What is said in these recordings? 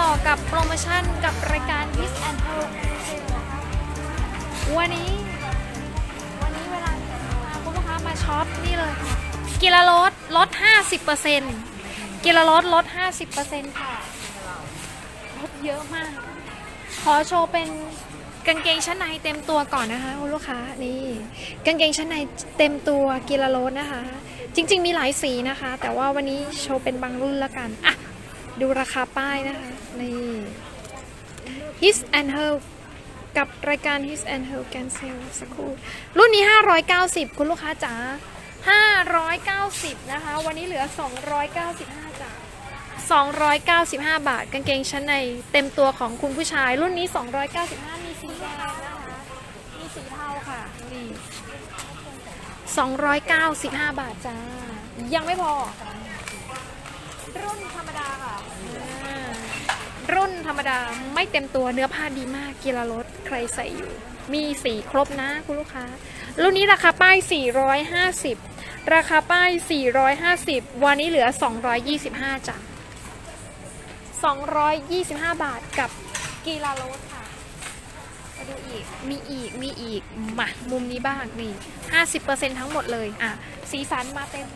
ต่อกับโปรโมชั่นกับรายการ His and Her วันนี้ วันนี้เวลาพาคุณลูกค้ามาช็อปนี่เลยค่ะกิลลดลด 50%กิลลดลด 50%ค่ะลดเยอะมาก ขอโชว์เป็นกางเกงชั้นในเต็มตัวก่อนนะคะคุณลูกค้านี่กางเกงชั้นในเต็มตัวกิลลดนะคะ จริง ๆ มีหลายสีนะคะ แต่ว่าวันนี้โชว์เป็นบางรุ่นละกันอะ ดูราคาป้ายนะคะ นี่ His and Her กับรายการ His and Her Can Sell สักครู่ รุ่นนี้ 590 คุณลูกค้าจ๋า590 นะคะ วันนี้เหลือ 295จ้ะ295 บาท กางเกงชั้นในเต็มตัวของคุณผู้ชาย รุ่นนี้ 295 มีสีแดงนะคะ มีสีเทาค่ะ นี่ 295 บาทจ้า ยังไม่พอ รุ่นธรรมดาค่ะ รุ่นธรรมดาไม่เต็มตัวเนื้อผ้าดีมากกีฬารถใครใส่อยู่ มีสีครบนะคุณลูกค้า รุ่นนี้ราคาป้าย 450 ราคาป้าย 450 วันนี้เหลือ 225จ้ะ225 บาทกับกีฬารถค่ะมาดูอีก มีอีก มีอีก มา มุมนี้บ้าง นี่ 50%ทั้งหมดเลย อะ สีสันมาเต็ม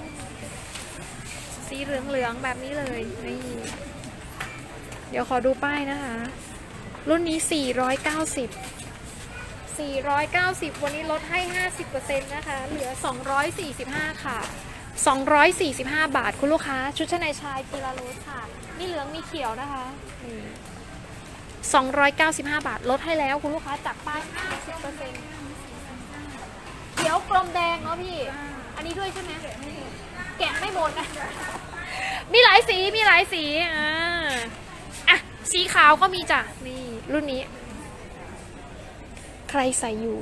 สีเหลืองๆแบบนี้เลยนี่เดี๋ยวขอดูป้ายนะคะ รุ่นนี้ 490 490 วันนี้ลดให้ 50%นะคะ เหลือ 245 ค่ะ 245 บาทคุณลูกค้า ชุดชั้นในชายกีฬาโรสค่ะ มีเหลืองมีเขียวนะคะนี่295 บาท ลดให้แล้วคุณลูกค้าจากป้าย 50%เขียวกลมแดงเนาะพี่ อันนี้ด้วยใช่ไหมแกะไม่หมดนะ มีหลายสีมีหลายสีอ่าอะสีขาวก็มีจ้ะนี่รุ่นนี้ ใครใส่อยู่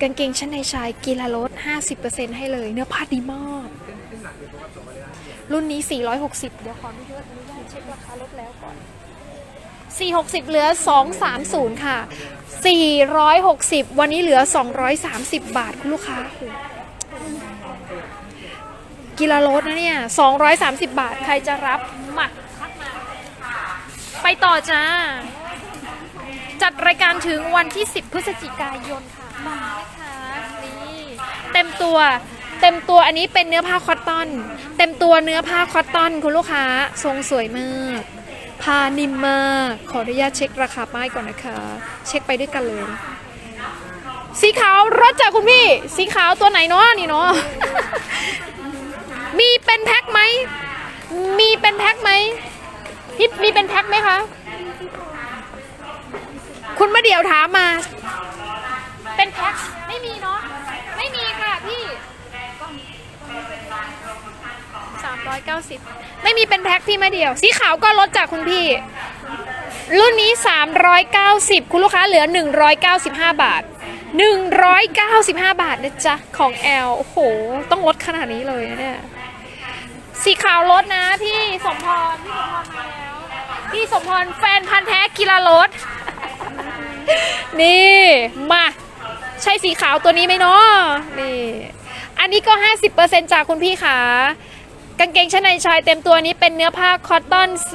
กางเกงชั้นในชายกีฬาลด 50%ให้เลย เนื้อผ้าดีมาก รุ่นนี้ 460 เดี๋ยวขออนุญาตอนุญาตเช็คราคาลดแล้วก่อน 460 เหลือ 230 ค่ะ 460 วันนี้เหลือ 230 บาทคุณลูกค้า โอ้โหกีฬารถนะเนี่ย 230 บาท ใครจะรับหมักไปต่อจ้า จัดรายการถึงวันที่ 10 พฤศจิกายนค่ะมานะคะนี่เต็มตัว เต็มตัวอันนี้เป็นเนื้อผ้าคอตตอน เต็มตัวเนื้อผ้าคอตตอนคุณลูกค้า ทรงสวยมากผ้านิ่มมาก ขออนุญาตเช็คราคาป้ายก่อนนะคะ เช็คไปด้วยกันเลยสีขาวรถจากคุณพี่ สีขาวตัวไหนเนาะนี่เนาะ มีเป็นแพ็คไหม มีเป็นแพ็คไหมพี่มีเป็นแพ็คไหมคะ คุณมาเดี๋ยวถามมา เป็นแพ็คไม่มีเนาะ ไม่มีค่ะพี่สามร้อยเก้าสิบไม่มีเป็นแพ็คพี่มาเดี่ยว สีขาวก็ลดจากคุณพี่ รุ่นนี้ 390 คุณลูกค้าเหลือ 195 บาท 195 บาทนะจ๊ะ ของ L โอ้โห ต้องลดขนาดนี้เลยนะเนี่ย สีขาวลดนะพี่สมพร พี่สมพรมาแล้ว พี่สมพรแฟนพันธ์แท้กีฬารถ นี่ มา ใช่สีขาวตัวนี้ไหมเนาะนี่ อันนี้ก็ 50%จากคุณพี่ค่ะกางเกงชั้นในชายเต็มตัวนี้เป็นเนื้อผ้าคอตตอน 300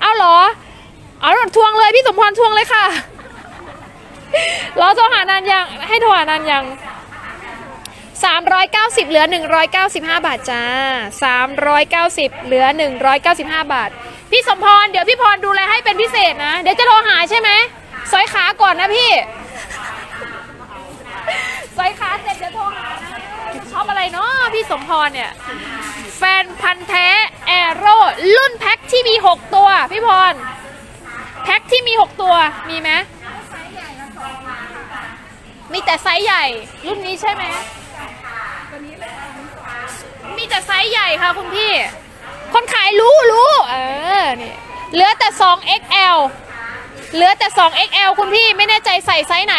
เอาเหรอเอา ทวงเลยพี่สมพรทวงเลยค่ะรอโทรหานานยังให้โทรหานานยัง390 เหลือ 195 บาทจ้า 390 เหลือ 195 บาท พี่สมพร เดี๋ยวพี่พรดูแลให้เป็นพิเศษนะ เดี๋ยวจะโทรหาใช่ไหมซอยขาก่อนนะพี่ซอยขาเสร็จเดี๋ยวโทรหานะชอบอะไรเนาะพี่สมพรเนี่ย แฟนพันธ์แท้ แอโร่รุ่นแพ็คที่มี 6 ตัว พี่พร แพ็คที่มี 6 ตัวมีไหมมีแต่ไซส์ใหญ่ รุ่นนี้ใช่ไหมมีแต่ไซส์ใหญ่ค่ะคุณพี่ คนขายรู้รู้เออนี่เหลือแต่ 2 XL เหลือแต่ 2 XL คุณพี่ไม่แน่ใจใส่ไซส์ไหน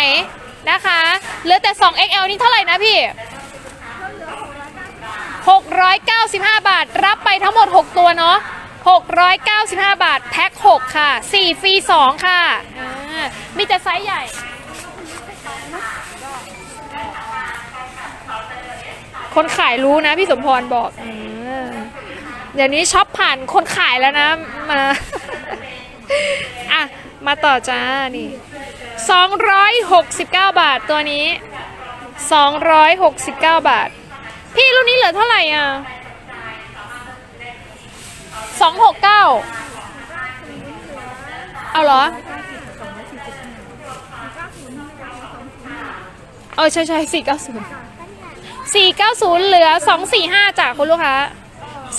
นะคะ เหลือแต่ 2 XL นี่เท่าไหร่นะพี่ 695 บาท รับไปทั้งหมด 6 ตัวเนาะ 695 บาท แพ็ค 6 ค่ะ 4 ฟรี 2 ค่ะอ่ามีแต่ไซส์ใหญ่ คนขายรู้นะพี่สมพรบอกเออเดี๋ยวนี้ช็อปผ่านคนขายแล้วนะ มา อะ มาต่อจ้า นี่ 269 บาทตัวนี้ 269 บาท พี่รุ่นนี้เหลือเท่าไหร่อะ 269เอาเหรอ เออใช่ใช่สี่เก้าศูนย์สี่เก้าศูนย์เหลือสองสี่ห้าจากคุณลูกค้า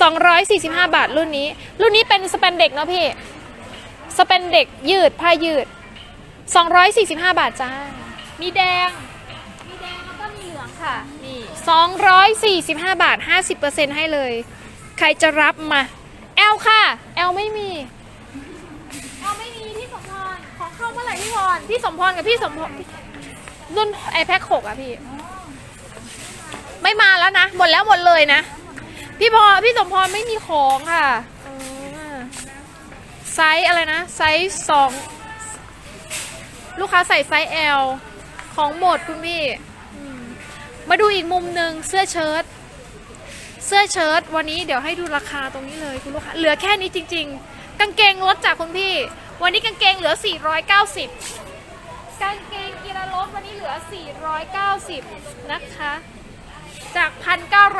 สองร้อยสี่สิบห้าบาทรุ่นนี้ รุ่นนี้เป็นสเปนเด็กเนาะพี่ สเปนเด็กยืดผ้ายืดสองร้อยสี่สิบห้าบาทจ้า มีแดง มีแดงแล้วก็มีเหลืองค่ะ นี่สองร้อยสี่สิบห้าบาทห้าสิบเปอร์เซ็นต์ให้เลย ใครจะรับมา ลค่ะแอลไม่มีแอลไม่มีพี่สมพรของเข้าเมื่อไหร่พี่พรพี่สมพรกับพี่สมพรรุ่นไอแพ็คหกอะพี่ ไม่มาแล้วนะ หมดแล้วหมดเลยนะ พี่พอพี่สมพรไม่มีของค่ะเออไซส์อะไรนะ ไซส์สองลูกค้าใส่ไซส์ L ของหมดคุณพี่อืมมาดูอีกมุมหนึ่งเสื้อเชิ้ต เสื้อเชิ้ตวันนี้เดี๋ยวให้ดูราคาตรงนี้เลยคุณลูกค้าเหลือแค่นี้จริง ๆ กางเกงลดจากคุณพี่ วันนี้กางเกงเหลือ 490 กางเกงกีฬารถวันนี้เหลือ 490 นะคะ จาก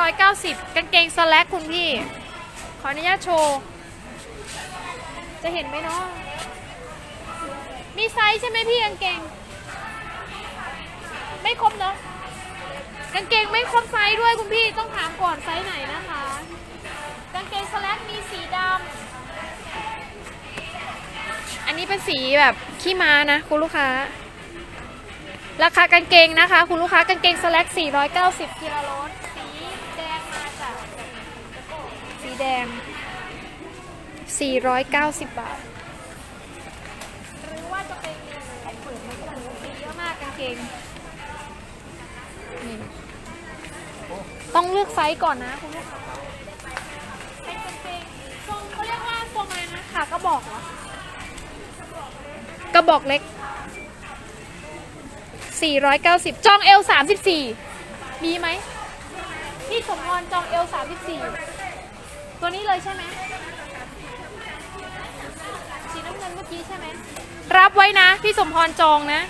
1,990 กางเกงสแลกคุณพี่ ขออนุญาตโชว์ จะเห็นไหมเนาะมีไซส์ใช่ไหมพี่กางเกง ไม่ครบเนาะ กางเกงไม่ครบไซส์ด้วยคุณพี่ต้องถามก่อนไซส์ไหนนะคะ กางเกงสแลกมีสีดำอันนี้เป็นสีแบบขี้ม้านะคุณลูกค้า ราคากางเกงนะคะ คุณลูกค้ากางเกงสแลก490กิโลโลสีแดงมาจากสีแดง 490 บาท หรือว่าจะเป็นสีเยอะมากกางเกงนี่ ต้องเลือกไซส์ก่อนนะคุณลูกค้าเป็นกางเกงทรงเขาเรียกว่าทรงอะไรนะขากระบอกเหรอกระบอกเล็ก 490 จองเอล34 มีไหมพี่สมพรจองเอล34 ตัวนี้เลยใช่ไหมสีน้ำเงินเมื่อกี้ใช่ไหมรับไว้นะ พี่สมพรจองนะ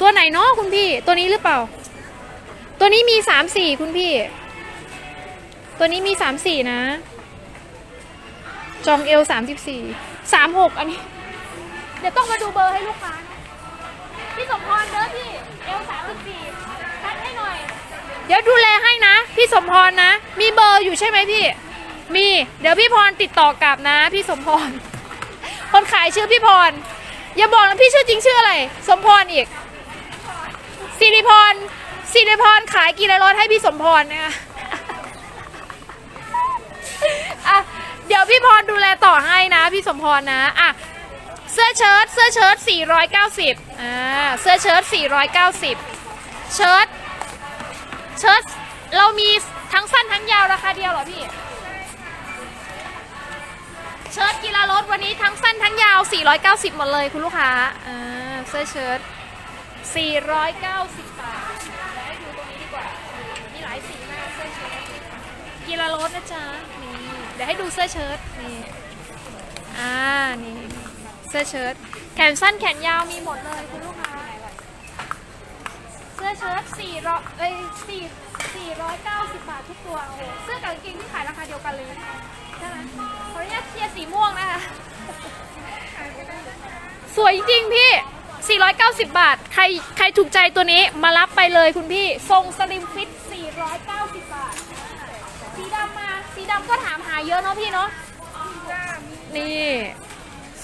ตัวไหนเนาะคุณพี่ ตัวนี้หรือเปล่า ตัวนี้มี34คุณพี่ ตัวนี้มี34นะ จองเอล34 36อันนี้ เดี๋ยวต้องมาดูเบอร์ให้ลูกค้านะพี่สมพรเด้อพี่เอลสามสิบสี่คัดให้หน่อย เดี๋ยวดูแลให้นะ พี่สมพรนะ มีเบอร์อยู่ใช่ไหมพี่ มี เดี๋ยวพี่พรติดต่อกลับนะ พี่สมพร คนขายชื่อพี่พร อย่าบอกนะพี่ชื่อจริงชื่ออะไร สมพรอีกสิริพร สิริพรขายกี่ร้อยรถให้พี่สมพรเนี่ยอะเดี๋ยวพี่พรดูแลต่อให้นะ พี่สมพรนะอะเสื้อเชิ้ตเสื้อเชิ้ต490อ่าเสื้อเชิ้ต490 เชิ้ตเชิ้ตเรามีทั้งสั้นทั้งยาวราคาเดียวเหรอพี่ เชิ้ตกีฬารถวันนี้ทั้งสั้นทั้งยาว 490 หมดเลยคุณลูกค้าอ่าเสื้อเชิ้ต490 บาทเดี๋ยวให้ดูตรงนี้ดีกว่า มีหลายสีมากเสื้อเชิ้ต กีฬารถนะจ๊ะนี่เดี๋ยวให้ดูเสื้อเชิ้ตนี่อ่านี่เสื้อเชิ้ตแขนสั้นแขนยาวมีหมดเลยคุณลูกค้าเสื้อเชิ้ตสี่ร้อยเอ้ยสี่สี่ร้อยเก้าสิบบาททุกตัวโอ้โหเสื้อกับกางเกงที่ขายราคาเดียวกันเลยใช่ไหมขออนุญาตเคลียร์สีม่วงนะคะ สวยจริงๆพี่ 490 บาท ใครใครถูกใจตัวนี้มารับไปเลยคุณพี่ ทรงสลิมฟิต 490 สีดำก็ถามหาเยอะเนาะพี่เนาะนี่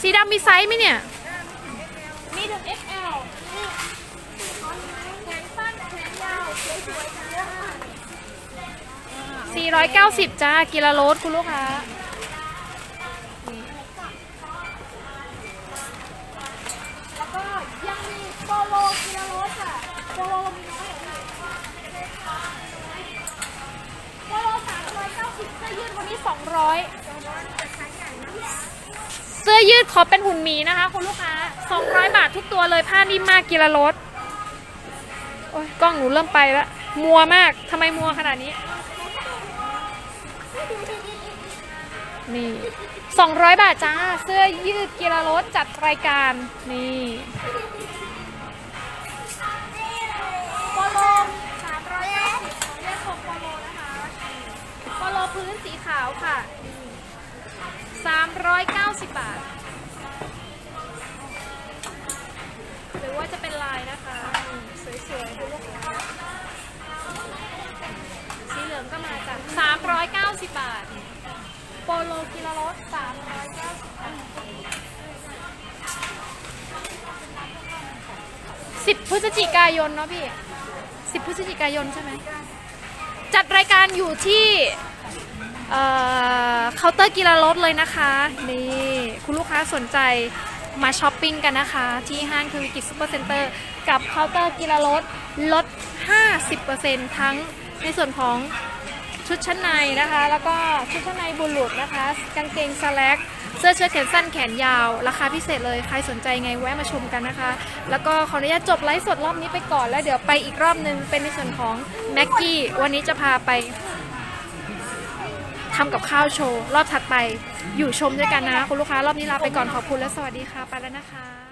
สีดำมีไซส์ไหมเนี่ย มีถึง XL นี่แขนสั้นแขนยาวสวยๆทั้งเยอะมาก490 จ้ากิโลโลดคุณลูกค้า 200เสื้อยืดขอเป็นหุ่นหมีนะคะ คุณลูกค้า200บาททุกตัวเลยผ้านิ่มมากกิโลรสโอ้ยกล้องหนูเริ่มไปล้วมัวมากทำไมมัวขนาดนี้ นี่200บาทจ้า เสื้อยืดกีฬารถจัดรายการ นี่ นสีขาวค่ะ 390 บาท หรือว่าจะเป็นลายนะคะสวยๆดูลูกค้าสีเหลืองก็มาจาก390 บาท โปโลกิโลรส390 บาท10พฤศจิกายนเนาะพี่10พฤศจิกายนใช่ไหมจัดรายการอยู่ที่ เคาน์เตอร์กีฬารถเลยนะคะนี่คุณลูกค้าสนใจมาช้อปปิ้งกันนะคะ ที่ห้างทวิกิจซูเปอร์เซ็นเตอร์กับเคาน์เตอร์กีฬารถลด 50%ทั้งในส่วนของชุดชั้นในนะคะ แล้วก็ชุดชั้นในบุรุษนะคะ กางเกงสแล็กเสื้อเชิ้ตแขนสั้นแขนยาว ราคาพิเศษเลย ใครสนใจไงแวะมาชมกันนะคะ แล้วก็ขออนุญาตจบไลฟ์สดรอบนี้ไปก่อนแล้วเดี๋ยวไปอีกรอบนึงเป็นในส่วนของแม็กกี้วันนี้จะพาไป ทำกับข้าวโชว์ รอบถัดไปอยู่ชมด้วยกันนะ คุณลูกค้ารอบนี้ลาไปก่อนขอบคุณและสวัสดีค่ะ ไปแล้วนะคะ